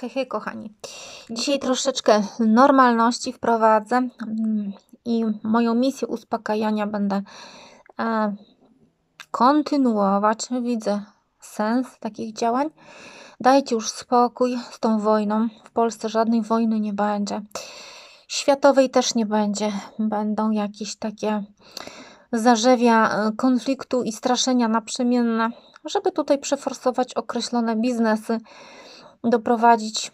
Hej, hej, kochani. Dzisiaj troszeczkę normalności wprowadzę mm, i moją misję uspokajania będę e, kontynuować. Widzę sens takich działań. Dajcie już spokój z tą wojną. W Polsce żadnej wojny nie będzie. Światowej też nie będzie. Będą jakieś takie zarzewia e, konfliktu i straszenia naprzemienne, żeby tutaj przeforsować określone biznesy doprowadzić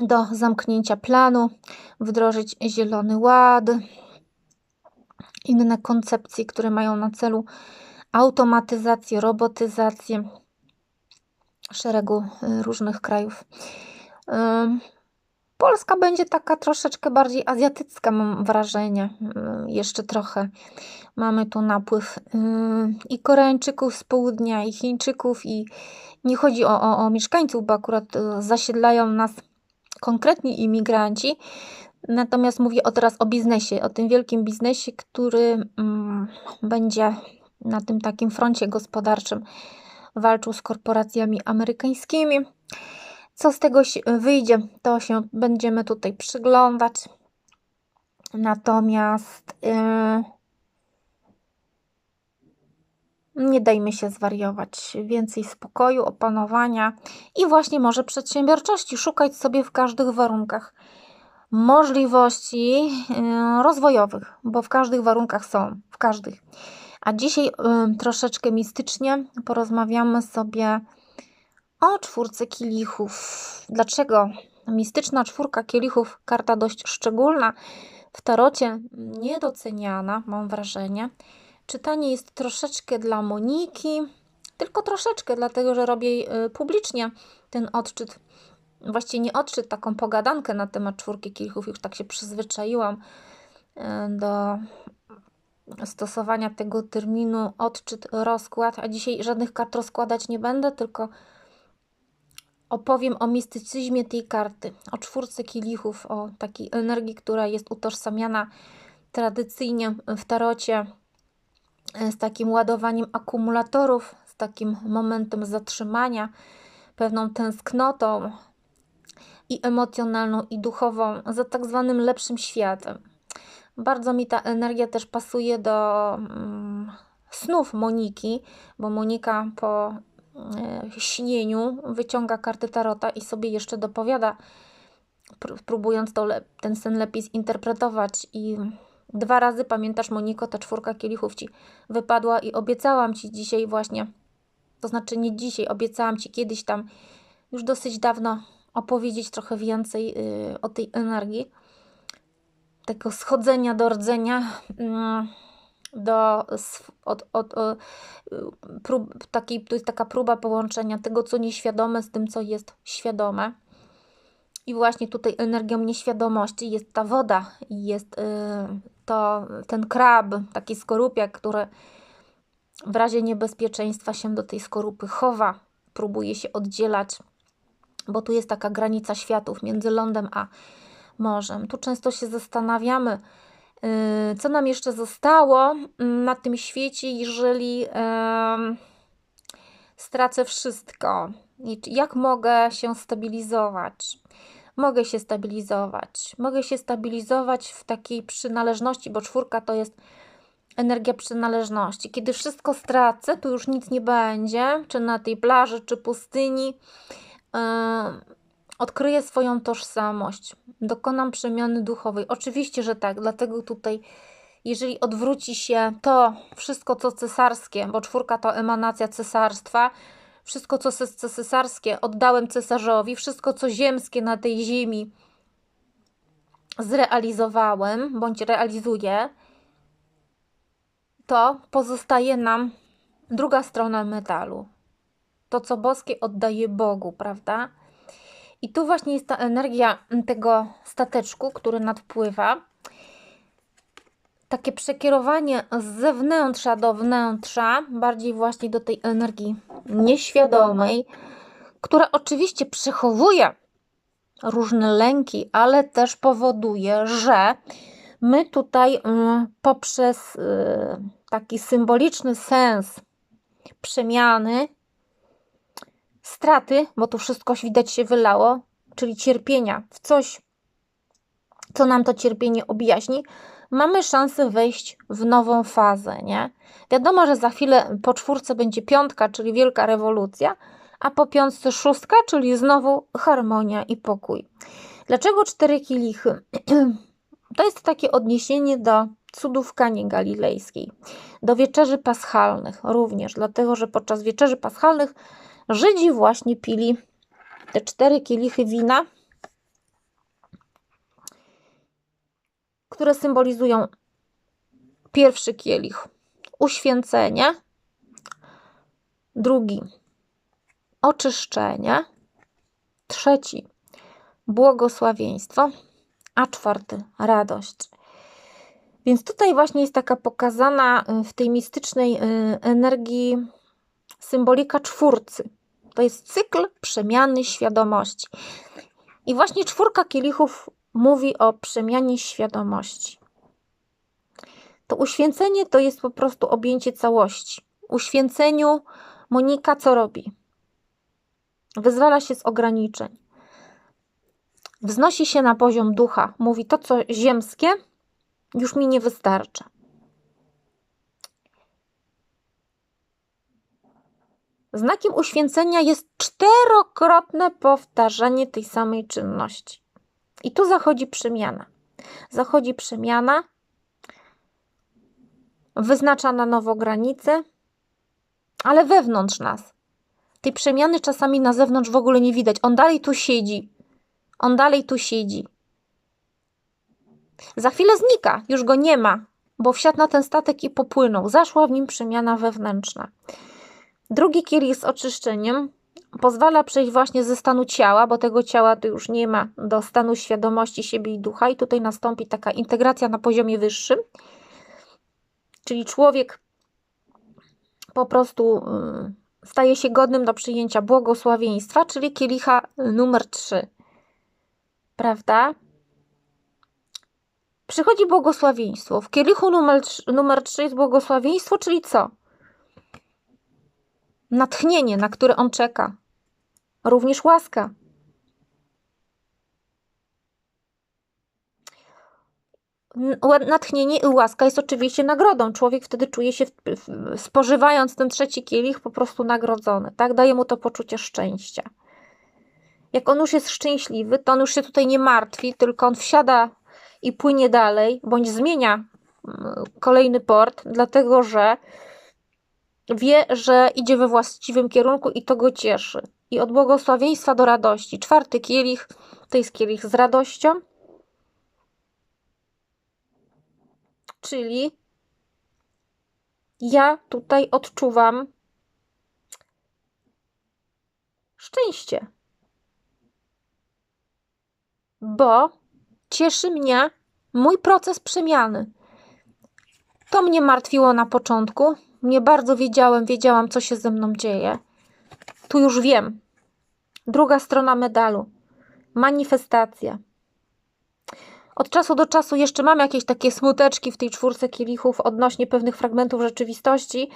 do zamknięcia planu, wdrożyć zielony ład, inne koncepcje, które mają na celu automatyzację, robotyzację szeregu y, różnych krajów. Polska będzie taka troszeczkę bardziej azjatycka, mam wrażenie, jeszcze trochę. Mamy tu napływ i Koreańczyków z południa, i Chińczyków, i nie chodzi o, o, o mieszkańców, bo akurat e, zasiedlają nas konkretni imigranci. Natomiast mówię o teraz o biznesie, o tym wielkim biznesie, który mm, będzie na tym takim froncie gospodarczym walczył z korporacjami amerykańskimi. Co z tego wyjdzie, to się będziemy tutaj przyglądać. Natomiast yy, nie dajmy się zwariować. Więcej spokoju, opanowania i właśnie może przedsiębiorczości. Szukać sobie w każdych warunkach możliwości yy, rozwojowych, bo w każdych warunkach są, w każdych. A dzisiaj yy, troszeczkę mistycznie porozmawiamy sobie o czwórce kielichów. Dlaczego? Mistyczna czwórka kielichów, karta dość szczególna, w tarocie niedoceniana, mam wrażenie. Czytanie jest troszeczkę dla Moniki, tylko troszeczkę, dlatego że robię y, publicznie ten odczyt. Właściwie nie odczyt, taką pogadankę na temat czwórki kielichów. Już tak się przyzwyczaiłam y, do stosowania tego terminu odczyt, rozkład, a dzisiaj żadnych kart rozkładać nie będę, tylko opowiem o mistycyzmie tej karty, o czwórce kielichów, o takiej energii, która jest utożsamiana tradycyjnie w tarocie e, z takim ładowaniem akumulatorów, z takim momentem zatrzymania, pewną tęsknotą i emocjonalną, i duchową za tak zwanym lepszym światem. Bardzo mi ta energia też pasuje do mm, snów Moniki, bo Monika po śnieniu wyciąga karty tarota i sobie jeszcze dopowiada, próbując to, ten sen lepiej zinterpretować. I dwa razy, pamiętasz Moniko, ta czwórka kielichów Ci wypadła i obiecałam Ci dzisiaj właśnie, to znaczy nie dzisiaj, obiecałam Ci kiedyś tam, już dosyć dawno opowiedzieć trochę więcej yy, o tej energii, tego schodzenia do rdzenia. Do, od, od, od prób, takiej, to jest taka próba połączenia tego, co nieświadome z tym, co jest świadome. I właśnie tutaj energią nieświadomości jest ta woda, jest y, to ten krab, taki skorupiak, który w razie niebezpieczeństwa się do tej skorupy chowa, próbuje się oddzielać, bo tu jest taka granica światów między lądem a morzem. Tu często się zastanawiamy, co nam jeszcze zostało mm, na tym świecie, jeżeli stracę wszystko? Jak mogę się stabilizować? Mogę się stabilizować. Mogę się stabilizować w takiej przynależności, bo czwórka to jest energia przynależności. Kiedy wszystko stracę, to już nic nie będzie, czy na tej plaży, czy pustyni. Odkryję swoją tożsamość, dokonam przemiany duchowej. Oczywiście, że tak, dlatego tutaj, jeżeli odwróci się to wszystko, co cesarskie, bo czwórka to emanacja cesarstwa, wszystko, co cesarskie oddałem cesarzowi, wszystko, co ziemskie na tej ziemi zrealizowałem bądź realizuję, to pozostaje nam druga strona metalu. To, co boskie oddaje Bogu, prawda? I tu właśnie jest ta energia tego stateczku, który nadpływa. Takie przekierowanie z zewnętrza do wnętrza, bardziej właśnie do tej energii nieświadomej, która oczywiście przechowuje różne lęki, ale też powoduje, że my tutaj y, poprzez y, taki symboliczny sens przemiany straty, bo tu wszystko widać się wylało, czyli cierpienia w coś, co nam to cierpienie objaśni, mamy szansę wejść w nową fazę, nie? Wiadomo, że za chwilę po czwórce będzie piątka, czyli wielka rewolucja, a po piątce szóstka, czyli znowu harmonia i pokój. Dlaczego cztery kielichy? To jest takie odniesienie do cudów Kani Galilejskiej, do wieczerzy paschalnych również, dlatego że podczas wieczerzy paschalnych Żydzi właśnie pili te cztery kielichy wina, które symbolizują pierwszy kielich. Uświęcenie, drugi. Oczyszczenie, trzeci. Błogosławieństwo, a czwarty. Radość. Więc tutaj właśnie jest taka pokazana y, w tej mistycznej y, energii symbolika czwórcy. To jest cykl przemiany świadomości. I właśnie czwórka kielichów mówi o przemianie świadomości. To uświęcenie to jest po prostu objęcie całości. Uświęceniu Monika co robi? Wyzwala się z ograniczeń. Wznosi się na poziom ducha. Mówi to, co ziemskie, już mi nie wystarcza. Znakiem uświęcenia jest czterokrotne powtarzanie tej samej czynności. I tu zachodzi przemiana. Zachodzi przemiana, wyznacza na nowo granice, ale wewnątrz nas. Tej przemiany czasami na zewnątrz w ogóle nie widać. On dalej tu siedzi. On dalej tu siedzi. Za chwilę znika, już go nie ma, bo wsiadł na ten statek i popłynął. Zaszła w nim przemiana wewnętrzna. Drugi kielich z oczyszczeniem pozwala przejść właśnie ze stanu ciała, bo tego ciała tu już nie ma, do stanu świadomości siebie i ducha, i tutaj nastąpi taka integracja na poziomie wyższym. Czyli człowiek po prostu y, staje się godnym do przyjęcia błogosławieństwa, czyli kielicha numer 3. Prawda? Przychodzi błogosławieństwo. W kielichu numer, numer 3 jest błogosławieństwo, czyli co? Natchnienie, na które on czeka, również łaska. Natchnienie i łaska jest oczywiście nagrodą. Człowiek wtedy czuje się, spożywając ten trzeci kielich, po prostu nagrodzony. Tak? Daje mu to poczucie szczęścia. Jak on już jest szczęśliwy, to on już się tutaj nie martwi, tylko on wsiada i płynie dalej, bądź zmienia mm, kolejny port, dlatego że wie, że idzie we właściwym kierunku i to go cieszy. I od błogosławieństwa do radości. Czwarty kielich to jest kielich z radością, czyli ja tutaj odczuwam szczęście, bo cieszy mnie mój proces przemiany. To mnie martwiło na początku, nie bardzo wiedziałem, wiedziałam, co się ze mną dzieje. Tu już wiem. Druga strona medalu. Manifestacja. Od czasu do czasu jeszcze mam jakieś takie smuteczki w tej czwórce kielichów odnośnie pewnych fragmentów rzeczywistości,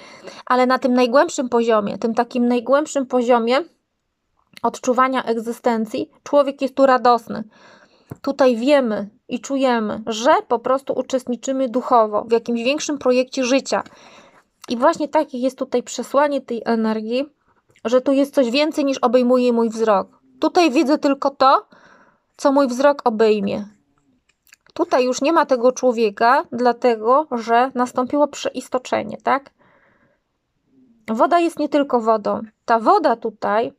ale na tym najgłębszym poziomie, tym takim najgłębszym poziomie odczuwania egzystencji, człowiek jest tu radosny. Tutaj wiemy i czujemy, że po prostu uczestniczymy duchowo w jakimś większym projekcie życia, i właśnie takie jest tutaj przesłanie tej energii, że tu jest coś więcej niż obejmuje mój wzrok. Tutaj widzę tylko to, co mój wzrok obejmie. Tutaj już nie ma tego człowieka, dlatego że nastąpiło przeistoczenie, tak? Woda jest nie tylko wodą. Ta woda tutaj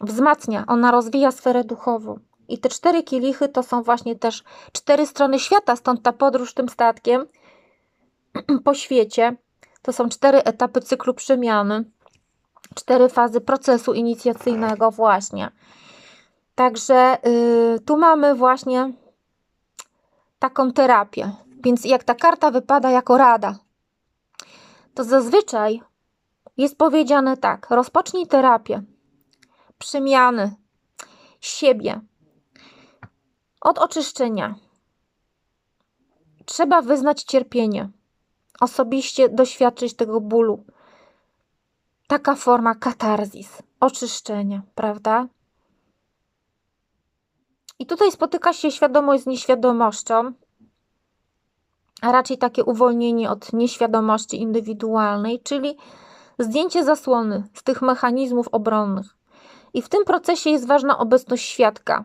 wzmacnia, ona rozwija sferę duchową. I te cztery kielichy to są właśnie też cztery strony świata, stąd ta podróż tym statkiem po świecie. To są cztery etapy cyklu przemiany, cztery fazy procesu inicjacyjnego, właśnie. Także yy, tu mamy właśnie taką terapię. Więc jak ta karta wypada jako rada, to zazwyczaj jest powiedziane tak: rozpocznij terapię przemiany siebie od oczyszczenia. Trzeba wyznać cierpienie osobiście doświadczyć tego bólu. Taka forma katarzis. oczyszczenie, prawda? I tutaj spotyka się świadomość z nieświadomością, a raczej takie uwolnienie od nieświadomości indywidualnej, czyli zdjęcie zasłony z tych mechanizmów obronnych. I w tym procesie jest ważna obecność świadka.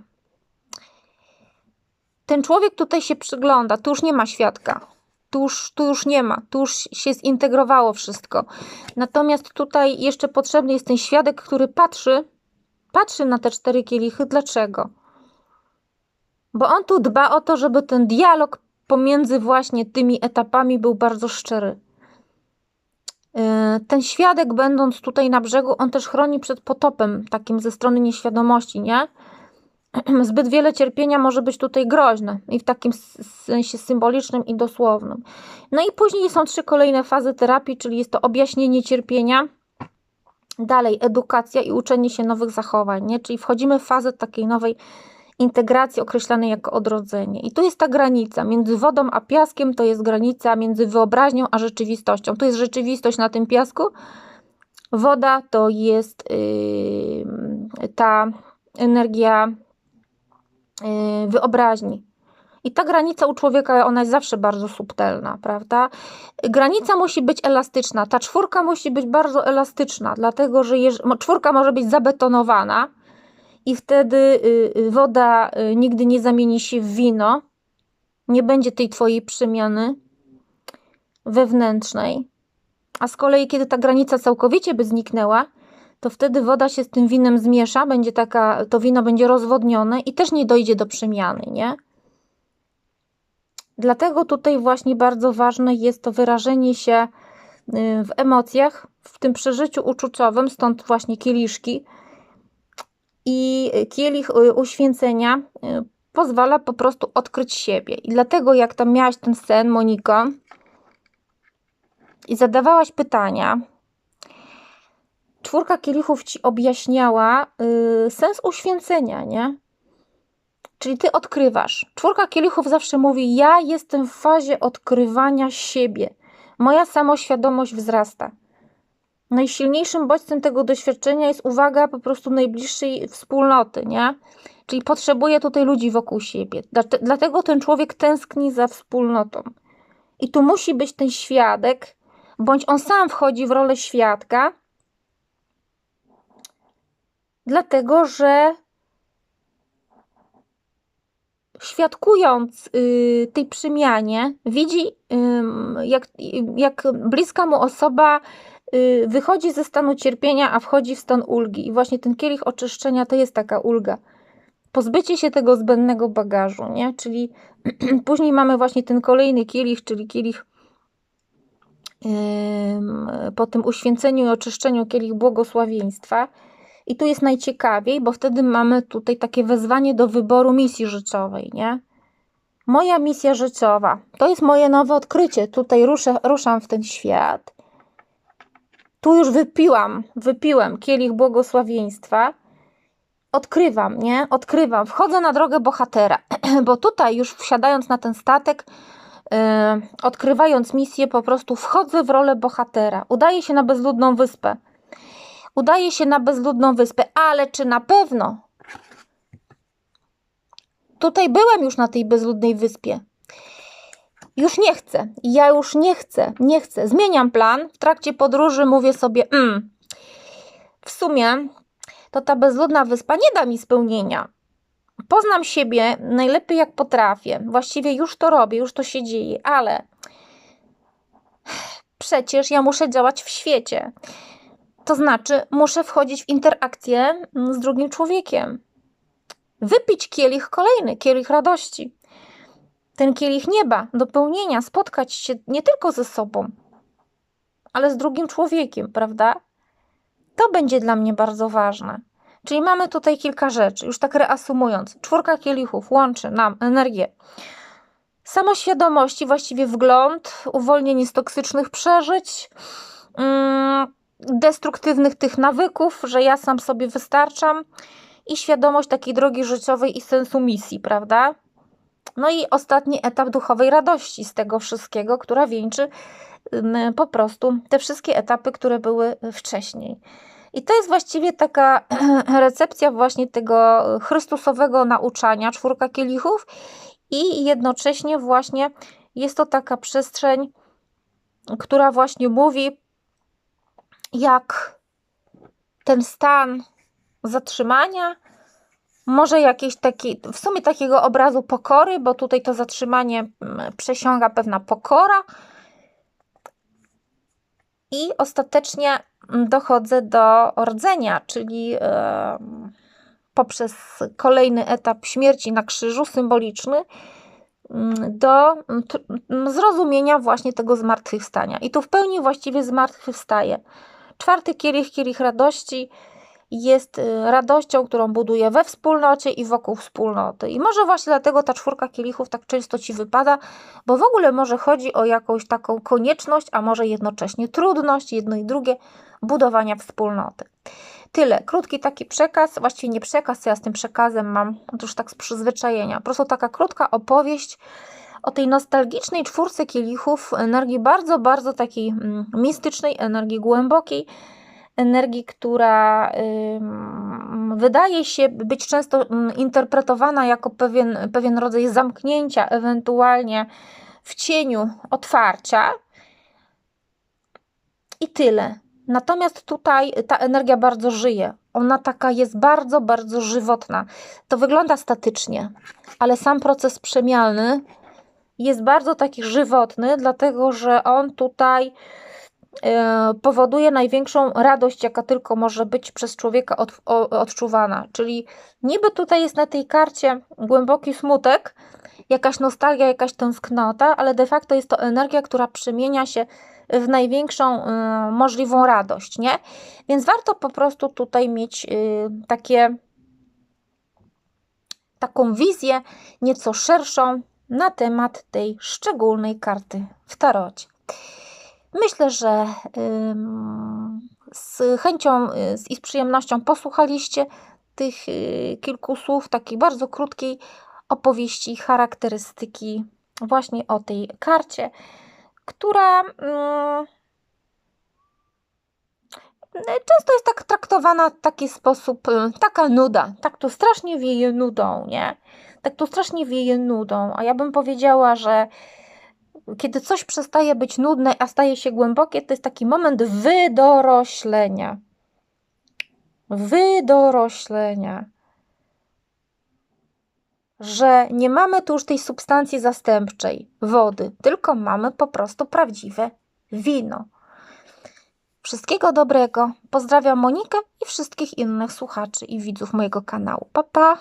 Ten człowiek tutaj się przygląda, tu już nie ma świadka, tu już, tu już nie ma, tu już się zintegrowało wszystko. Natomiast tutaj jeszcze potrzebny jest ten świadek, który patrzy, patrzy na te cztery kielichy. Dlaczego? Bo on tu dba o to, żeby ten dialog pomiędzy właśnie tymi etapami był bardzo szczery. E, ten świadek, będąc tutaj na brzegu, on też chroni przed potopem, takim ze strony nieświadomości, nie? Zbyt wiele cierpienia może być tutaj groźne i w takim sensie symbolicznym i dosłownym. No i później są trzy kolejne fazy terapii, czyli jest to objaśnienie cierpienia, dalej edukacja i uczenie się nowych zachowań, nie? Czyli wchodzimy w fazę takiej nowej integracji określanej jako odrodzenie. I tu jest ta granica między wodą a piaskiem, to jest granica między wyobraźnią a rzeczywistością. Tu jest rzeczywistość na tym piasku. Woda to jest yy, ta energia wyobraźni. I ta granica u człowieka, ona jest zawsze bardzo subtelna, prawda? Granica musi być elastyczna. Ta czwórka musi być bardzo elastyczna, dlatego że czwórka może być zabetonowana, i wtedy y, y, woda y, nigdy nie zamieni się w wino, nie będzie tej twojej przemiany wewnętrznej. A z kolei, kiedy ta granica całkowicie by zniknęła, to wtedy woda się z tym winem zmiesza, będzie taka, to wino będzie rozwodnione i też nie dojdzie do przemiany, nie? Dlatego tutaj właśnie bardzo ważne jest to wyrażenie się w emocjach, w tym przeżyciu uczuciowym, stąd właśnie kieliszki, i kielich y, uświęcenia y, pozwala po prostu odkryć siebie. I dlatego, jak tam miałaś ten sen, Moniko, i zadawałaś pytania, czwórka kielichów ci objaśniała yy, sens uświęcenia, nie? Czyli ty odkrywasz. Czwórka kielichów zawsze mówi: Ja jestem w fazie odkrywania siebie. Moja samoświadomość wzrasta. Najsilniejszym bodźcem tego doświadczenia jest uwaga po prostu najbliższej wspólnoty, nie? Czyli potrzebuje tutaj ludzi wokół siebie. Dlatego ten człowiek tęskni za wspólnotą. I tu musi być ten świadek, bądź on sam wchodzi w rolę świadka, dlatego że świadkując y, tej przemianie, widzi, y, jak, jak bliska mu osoba Y, wychodzi ze stanu cierpienia, a wchodzi w stan ulgi. I właśnie ten kielich oczyszczenia to jest taka ulga. Pozbycie się tego zbędnego bagażu, nie? Czyli później mamy właśnie ten kolejny kielich, czyli kielich po tym uświęceniu i oczyszczeniu kielich błogosławieństwa. I tu jest najciekawiej, bo wtedy mamy tutaj takie wezwanie do wyboru misji życiowej, nie? Moja misja życiowa to jest moje nowe odkrycie. Tutaj ruszę, ruszam w ten świat tu już wypiłam, wypiłem kielich błogosławieństwa. Odkrywam, nie? Odkrywam. Wchodzę na drogę bohatera, bo tutaj już wsiadając na ten statek, yy, odkrywając misję, po prostu wchodzę w rolę bohatera. Udaję się na bezludną wyspę. Udaję się na bezludną wyspę, ale czy na pewno? Tutaj byłem już na tej bezludnej wyspie. Już nie chcę, ja już nie chcę, nie chcę. Zmieniam plan. W trakcie podróży mówię sobie, mm, w sumie to ta bezludna wyspa nie da mi spełnienia. Poznam siebie najlepiej jak potrafię. Właściwie już to robię, już to się dzieje, ale przecież ja muszę działać w świecie. To znaczy, muszę wchodzić w interakcję z drugim człowiekiem. Wypić kielich kolejny, kielich radości ten kielich nieba, dopełnienia, spotkać się nie tylko ze sobą, ale z drugim człowiekiem, prawda? To będzie dla mnie bardzo ważne. Czyli mamy tutaj kilka rzeczy, już tak reasumując. Czwórka kielichów łączy nam energię samoświadomości, właściwie wgląd, uwolnienie z toksycznych przeżyć, mm, destruktywnych tych nawyków, że ja sam sobie wystarczam i świadomość takiej drogi życiowej i sensu misji, prawda? No i ostatni etap duchowej radości z tego wszystkiego, która wieńczy po prostu te wszystkie etapy, które były wcześniej. I to jest właściwie taka recepcja właśnie tego Chrystusowego nauczania, czwórka kielichów, i jednocześnie właśnie jest to taka przestrzeń, która właśnie mówi, jak ten stan zatrzymania, może jakiś taki, w sumie takiego obrazu pokory, bo tutaj to zatrzymanie mm, przesiąga pewna pokora. I ostatecznie dochodzę do rdzenia, czyli poprzez kolejny etap śmierci na krzyżu symboliczny mm, do mm, zrozumienia właśnie tego zmartwychwstania. I tu w pełni właściwie zmartwychwstaje. Czwarty kielich, kielich radości, jest y, radością, którą buduje we wspólnocie i wokół wspólnoty. I może właśnie dlatego ta czwórka kielichów tak często ci wypada, bo w ogóle może chodzi o jakąś taką konieczność, a może jednocześnie trudność, jedno i drugie, budowania wspólnoty. Tyle. Krótki taki przekaz, właściwie nie przekaz, co ja z tym przekazem mam, otóż tak z przyzwyczajenia. Po prostu taka krótka opowieść o tej nostalgicznej czwórce kielichów, energii bardzo, bardzo takiej mm, mistycznej, energii głębokiej, energii, która wydaje się być często interpretowana jako pewien, pewien rodzaj zamknięcia, ewentualnie w cieniu otwarcia. I tyle. Natomiast tutaj ta energia bardzo żyje. Ona taka jest bardzo, bardzo żywotna. To wygląda statycznie, ale sam proces przemialny jest bardzo taki żywotny, dlatego że on tutaj E, powoduje największą radość, jaka tylko może być przez człowieka od, odczuwana. Czyli niby tutaj jest na tej karcie głęboki smutek, jakaś nostalgia, jakaś tęsknota, ale de facto jest to energia, która przemienia się w największą y, możliwą radość, nie? Więc warto po prostu tutaj mieć y, takie taką wizję nieco szerszą na temat tej szczególnej karty w tarocie. Myślę, że z chęcią y, i z przyjemnością posłuchaliście tych y, kilku słów, takiej bardzo krótkiej opowieści, charakterystyki właśnie o tej karcie, która często jest tak traktowana w taki sposób, y, taka nuda, tak tu strasznie wieje nudą, nie? Tak tu strasznie wieje nudą, a ja bym powiedziała, że kiedy coś przestaje być nudne, a staje się głębokie, to jest taki moment wydoroślenia. Wydoroślenia. Że nie mamy tu już tej substancji zastępczej, wody, tylko mamy po prostu prawdziwe wino. Wszystkiego dobrego. Pozdrawiam Monikę i wszystkich innych słuchaczy i widzów mojego kanału. Pa, pa!